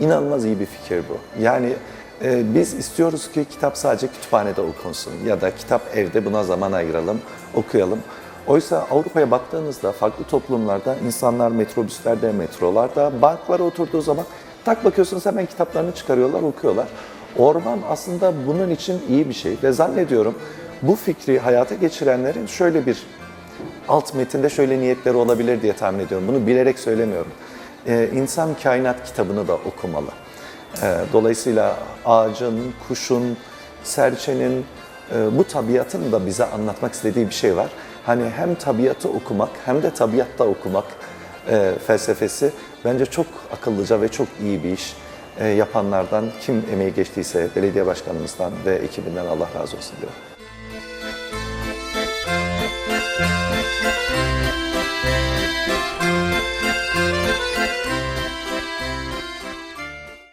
İnanılmaz iyi bir fikir bu. Yani e, biz istiyoruz ki kitap sadece kütüphanede okunsun ya da kitap evde buna zaman ayıralım, okuyalım. Oysa Avrupa'ya baktığınızda farklı toplumlarda insanlar metrobüslerde, metrolarda, banklara oturduğu zaman tak bakıyorsunuz hemen kitaplarını çıkarıyorlar, okuyorlar. Orman aslında bunun için iyi bir şey ve zannediyorum bu fikri hayata geçirenlerin şöyle bir alt metinde şöyle niyetleri olabilir diye tahmin ediyorum. Bunu bilerek söylemiyorum. Ee, insan kainat kitabını da okumalı. Ee, dolayısıyla ağacın, kuşun, serçenin, e, bu tabiatın da bize anlatmak istediği bir şey var. Hani hem tabiatı okumak hem de tabiatta okumak e, felsefesi bence çok akıllıca ve çok iyi bir iş. E, yapanlardan kim emeği geçtiyse belediye başkanımızdan ve ekibinden Allah razı olsun diyorum.